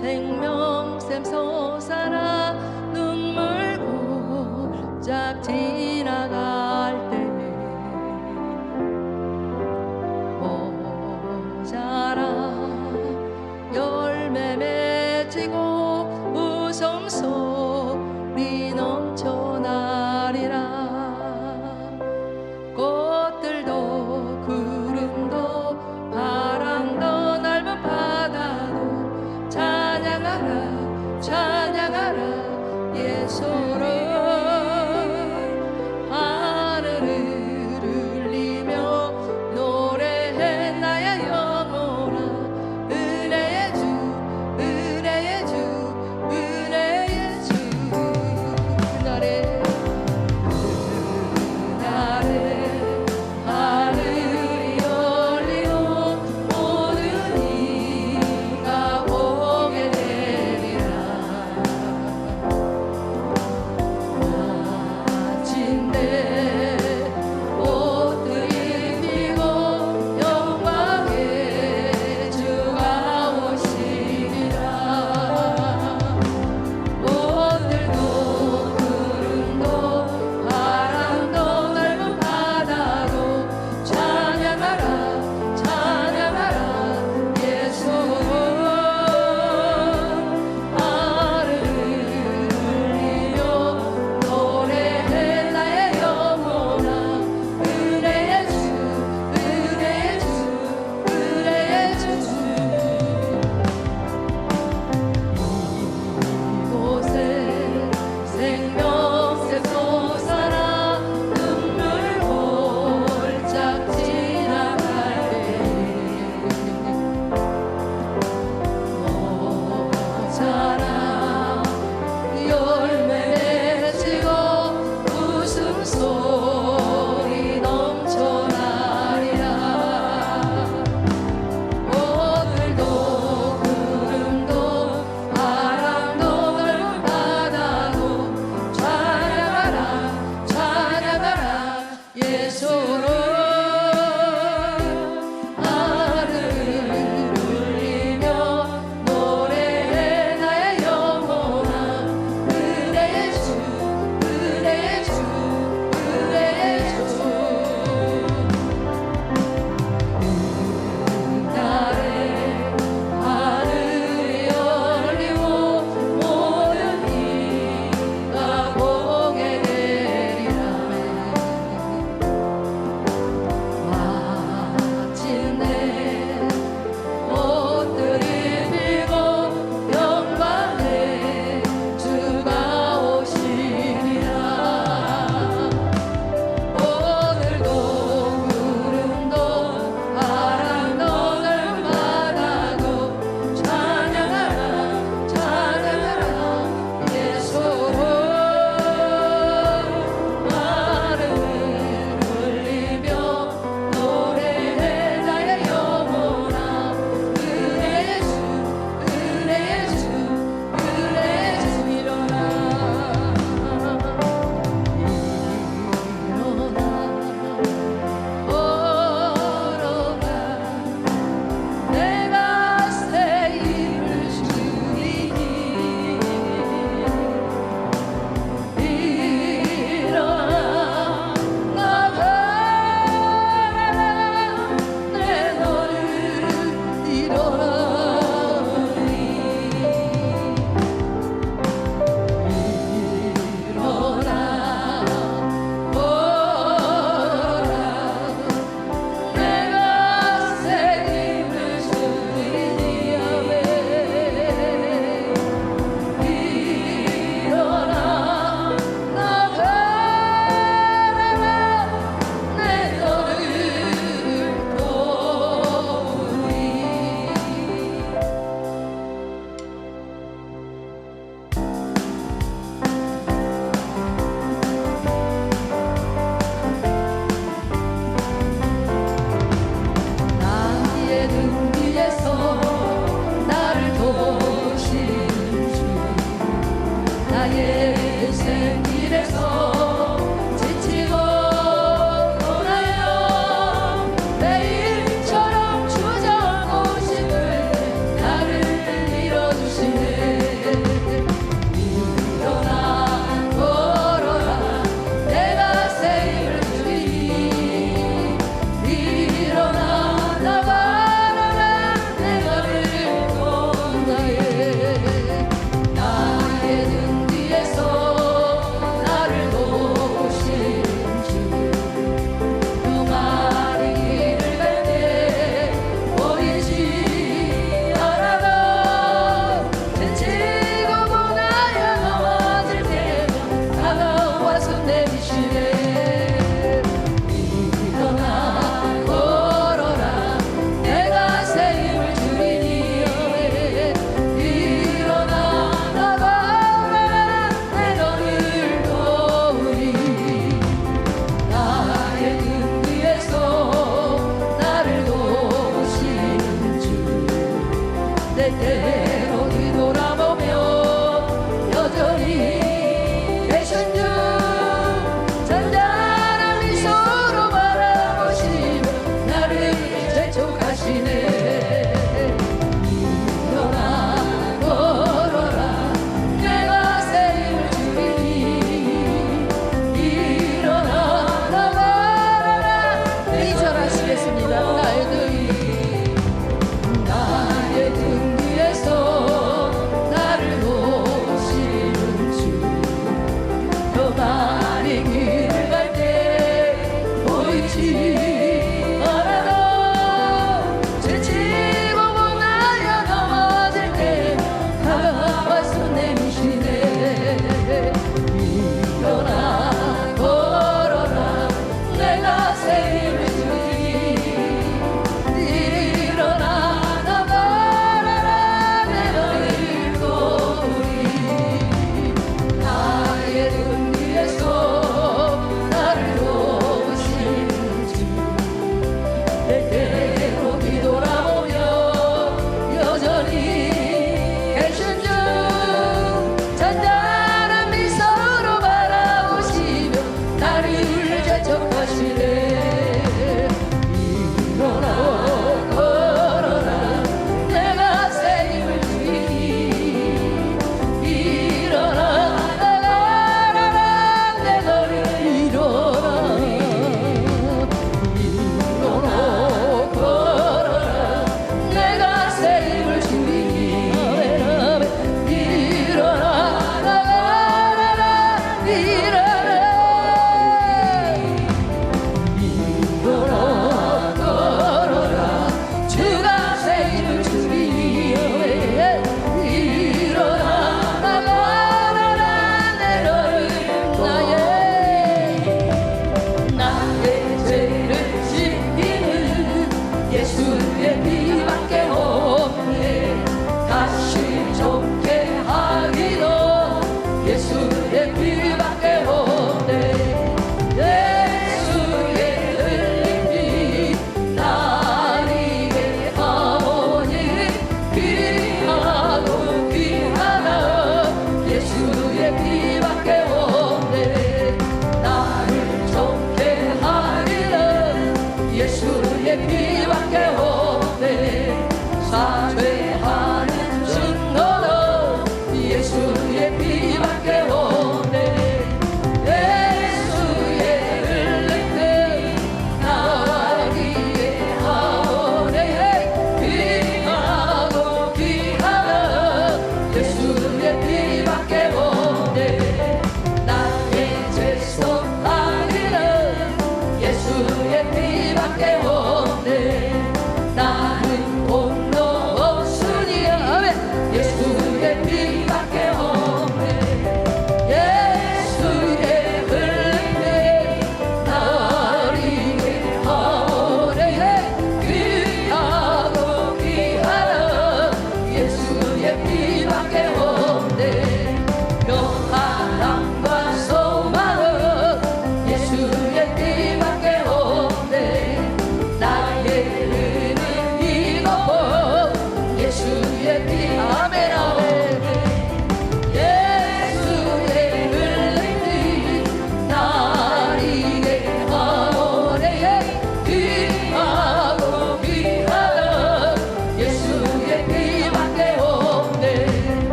생명샘 솟아라. 눈물 고작 지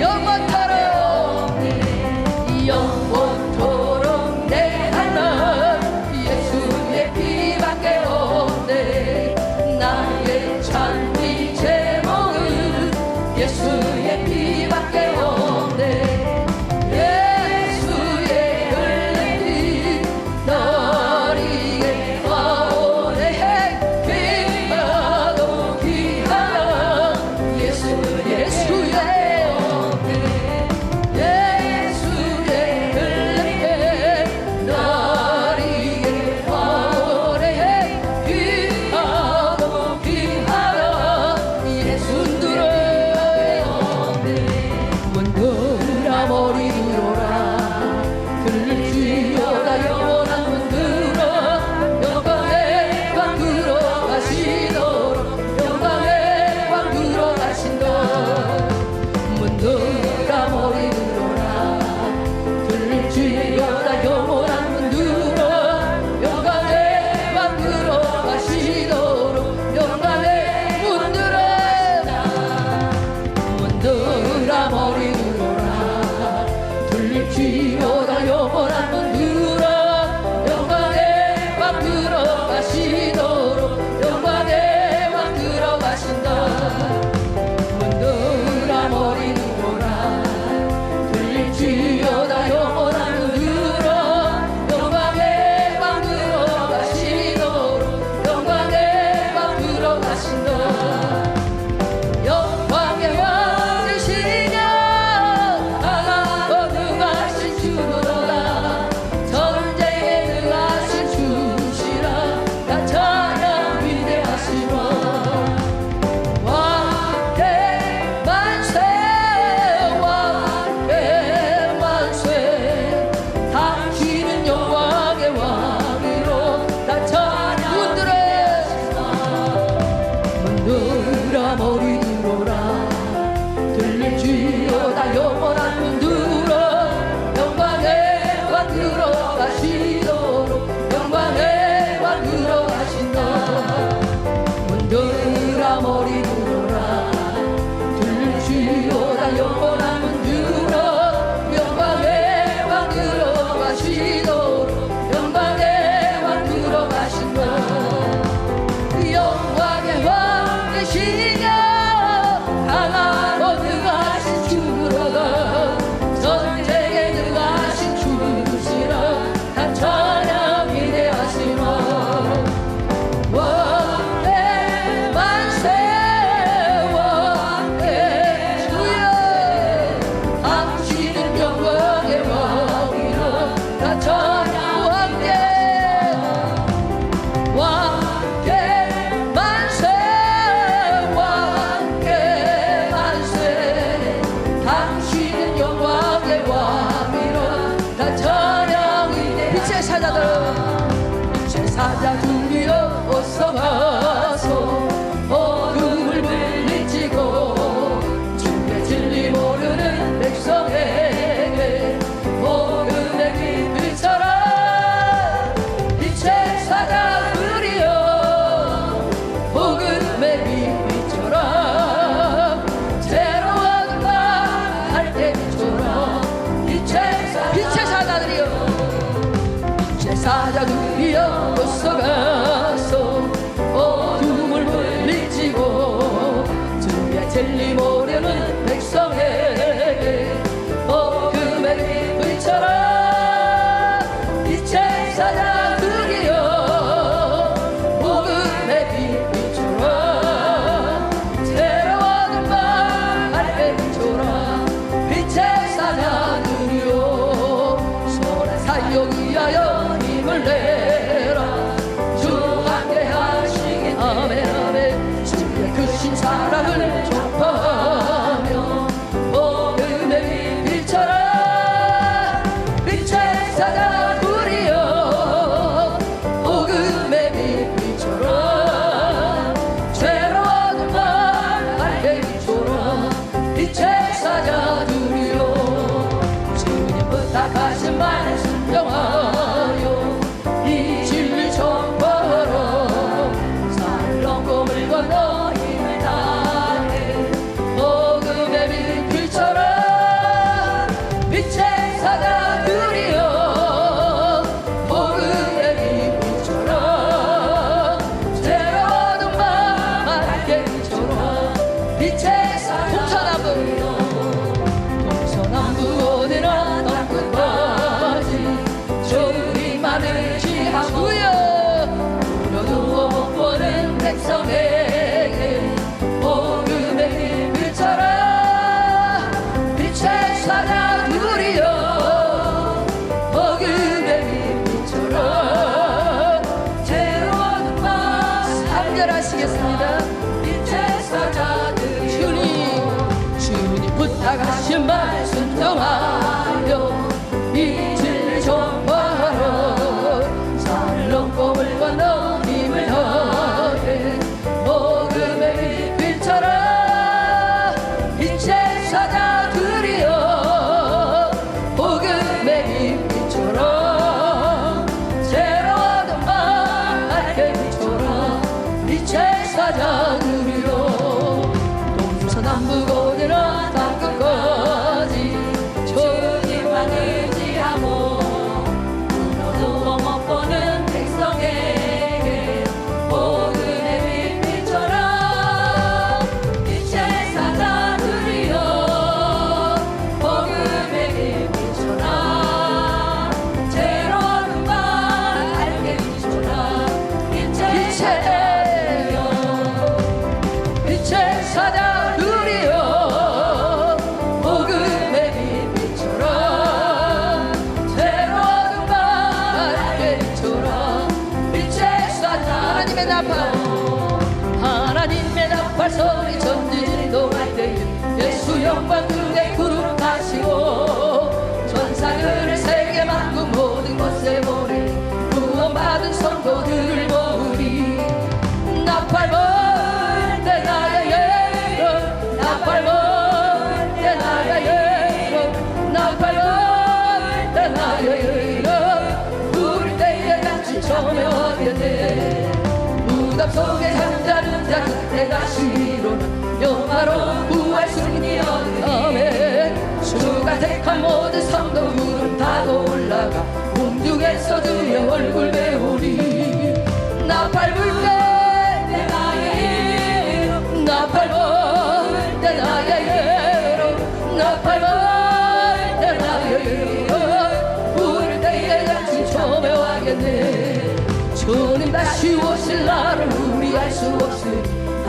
Yok bak saguya o 나가신 말씀 정하 내가 신비로 영화로 구할 수 있니었다네 주가 택한 모든 성도 구름 타고 올라가 공중에서 주의 얼굴 배우리. 나 밟을 때 나의 이름 나 밟을 때 나의 이름 나 밟을 때 나의 이름 부를 때에 같이 초배하겠네. 주님 다시 오실 날을 우리 알 수 없으니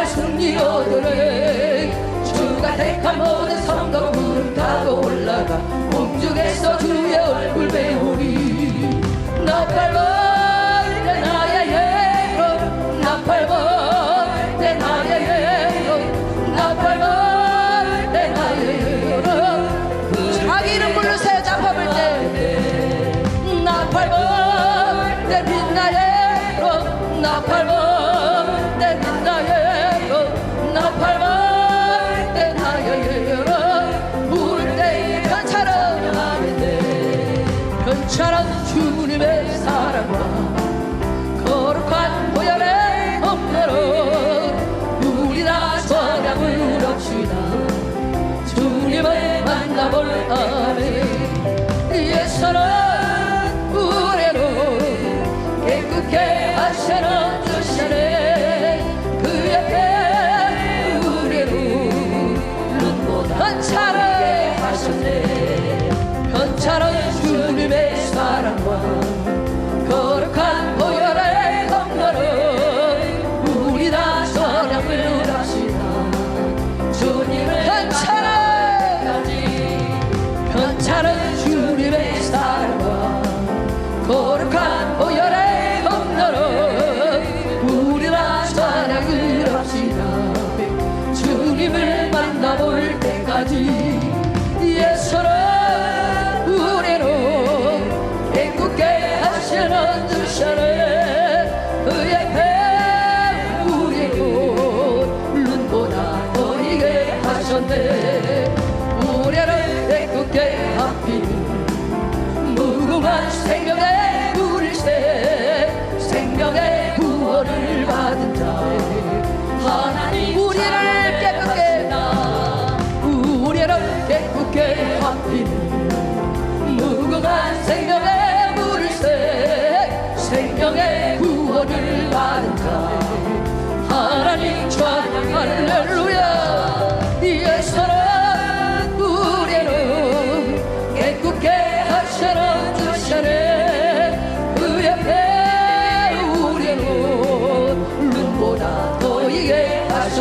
정말 승리 얻으네 주가 택한 모든 성도 구름 타고 올라가. Savior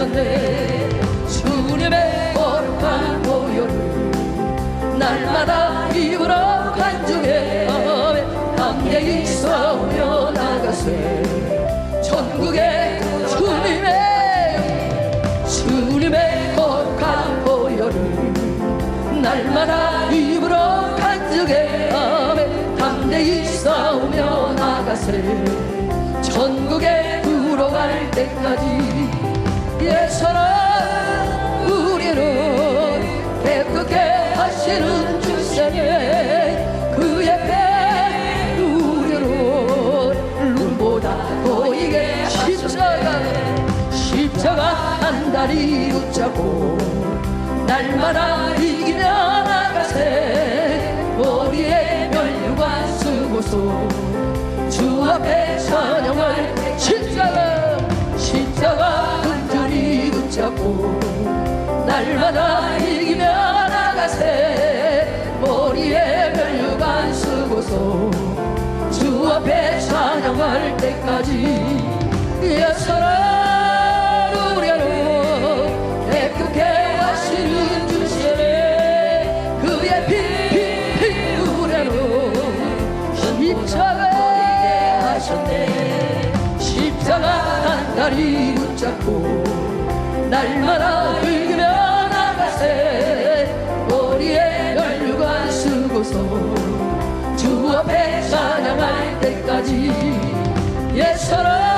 하셨네 주님의 거룩한 보혈을 날마다 입으로 간주해 함께 있어오며 나가세. 전국의 주님의 주님의 거룩한 보혈을 날마다 입으로 간증해 담대히 싸우며 나가세. 전국에 들어갈 때까지 예수는 우리를 깨끗게 하시는 주세네 그의 배 우리로 눈보다 보이게 십자가 십자가 한 다리 붙잡고 날마다 이기며 나가세. 머리에 면류관 쓰고서 주 앞에 찬양을 찬양할 때까지 예수는 우리로 깨끗게 하시는 주시네. 그의 피피 우리로 십자가에 하셨네. 십자가 한 다리 붙잡고 날마다 읽으며 나가세. 머리에 연류관 쓰고서 주 앞에 찬양할 때까지 예수는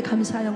하셨습니다 하나님께 감사 영광